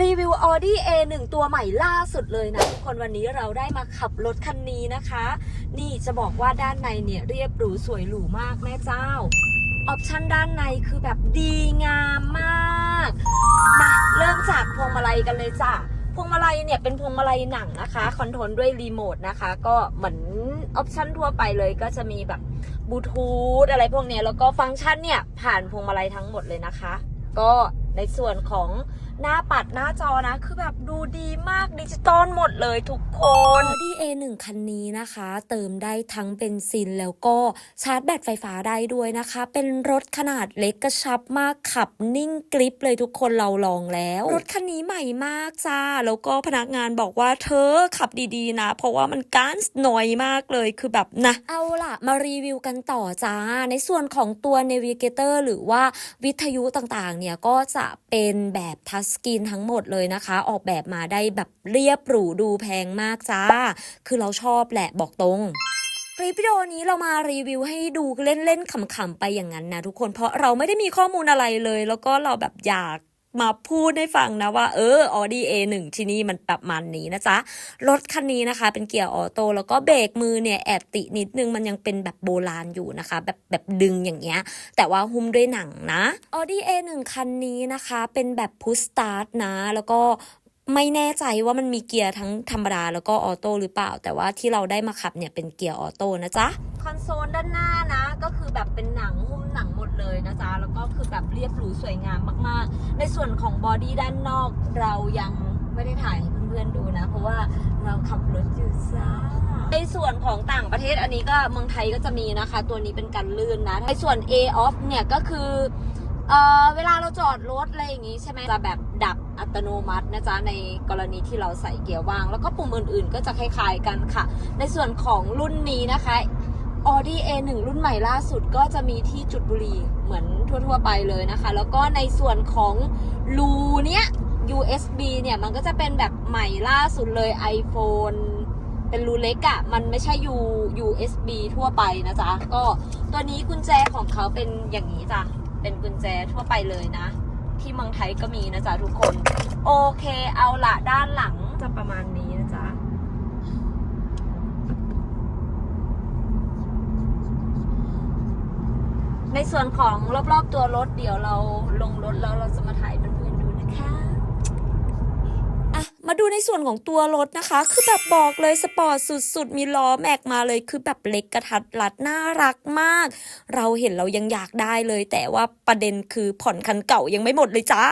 รีวิว Audi A1 ตัวใหม่ล่าสุดเลยนะทุกคนวันนี้เราได้มาขับรถคันนี้นะคะ นี่จะบอกว่าด้านในเนี่ยเรียบหรูสวยหรูมากแม่เจ้า ออปชั่นด้านในคือแบบดีงามมากมาเริ่มจากพวงมาลัยกันเลยจ้ะพวงมาลัยเนี่ยเป็นพวงมาลัยหนังนะคะ คอนโทรลด้วยรีโมทนะคะ ก็เหมือนออปชั่นทั่วไปเลยก็จะมีแบบบลูทูธอะไรพวกเนี้ยแล้วก็ฟังก์ชันเนี่ยผ่านพวงมาลัยทั้งหมดเลยนะคะ ก็ในส่วนของ หน้าปัดหน้าจอนะ คือแบบดูดีมากดิจิตอลหมดเลยทุกคน Audi A1 คันนี้นะคะ เติมได้ทั้งเบนซินแล้วก็ชาร์จแบตไฟฟ้าได้ด้วยนะคะ เป็นรถขนาดเล็กกระชับมากขับนิ่งกริปเลยทุกคนเราลองแล้ว รถคันนี้ใหม่มากจ้า แล้วก็พนักงานบอกว่าเธอขับดีๆนะ เพราะว่ามันก้านหน่อยมากเลยคือแบบนะเอาล่ะมารีวิวกันต่อจ้า ในส่วนของตัว Navigator หรือว่าวิทยุต่างๆเนี่ยก็จะเป็นแบบทัชสกินทั้งหมดเลยนะคะ ออกแบบมาได้แบบเรียบหรูดูแพงมากจ้า คือเราชอบแหละบอกตรงคลิปวิดีโอนี้เรามารีวิวให้ดูเล่นๆขำๆไปอย่างนั้นนะทุกคนเพราะเราไม่ได้มีข้อมูลอะไรเลย แล้วก็เราแบบอยาก มาพูดให้ฟังนะว่าเออ Audi A1 ที่นี่มันประมาณนี้นะจ๊ะ รถคันนี้นะคะ เป็นเกียร์ออโต้แล้วก็เบรกมือเนี่ยแอบตินิดนึงมันยังเป็นแบบโบราณอยู่นะคะ แบบแบบดึงอย่างเงี้ย แต่ว่าหุ้มด้วยหนังนะ Audi A1 คันนี้นะคะ เป็นแบบพุชสตาร์ทนะ แล้วก็ไม่แน่ใจว่ามันมีเกียร์ทั้งธรรมดาแล้วก็ออโต้หรือเปล่า แต่ว่าที่เราได้มาขับเนี่ยเป็นเกียร์ออโต้นะจ๊ะ คอนโซลด้านหน้านะ ก็คือแบบเป็นหนังหุ้มหนังหมดเลยนะจ๊ะ แล้วก็คือเรียบหรูสวยงามมากๆ ในส่วนของบอดี้ด้านนอกเรายังไม่ได้ถ่ายให้เพื่อนๆดูนะ เพราะว่าเราขับรถอยู่จ้าในส่วนของต่างประเทศอันนี้ก็เมืองไทยก็จะมีนะคะ ตัวนี้เป็นกันลื่นนะ ในส่วน A off เนี่ยก็คือเอ่อเวลาเราจอดรถอะไรอย่างงี้ใช่ไหมจะแบบดับอัตโนมัตินะจ๊ะ ในกรณีที่เราใส่เกียร์ว่าง แล้วก็ปุ่มอื่นๆ ก็จะคล้ายๆกันค่ะ ในส่วนของรุ่นนี้นะคะ Audi A1 รุ่นใหม่ล่าสุดก็จะมีที่จุดบุรีเหมือนทั่วๆไปเลยนะคะ แล้วก็ในส่วนของรูเนี้ย USB เนี่ยมันก็จะเป็นแบบใหม่ล่าสุดเลย iPhone เป็นรูเล็กอะมันไม่ใช่ U USB ทั่วไปนะจ๊ะ ก็ตัวนี้กุญแจของเขาเป็นอย่างนี้จ้ะ เป็นกุญแจทั่วไปเลยนะ ที่เมืองไทยก็มีนะจ๊ะทุกคน โอเคเอาละด้านหลังจะประมาณนี้นะจ๊ะ ในส่วนของรอบๆตัวรถเดี๋ยวเราลงรถแล้วเราจะมาถ่ายเพื่อนๆดูนะคะอะมาดูในส่วนของตัวรถนะคะ คือแบบบอกเลยสปอร์ตสุดๆ มีล้อแม็กมาเลย คือแบบเล็กกระทัดรัดน่ารักมาก เราเห็นเรายังอยากได้เลย แต่ว่าประเด็นคือผ่อนคันเก่ายังไม่หมดเลยจ้า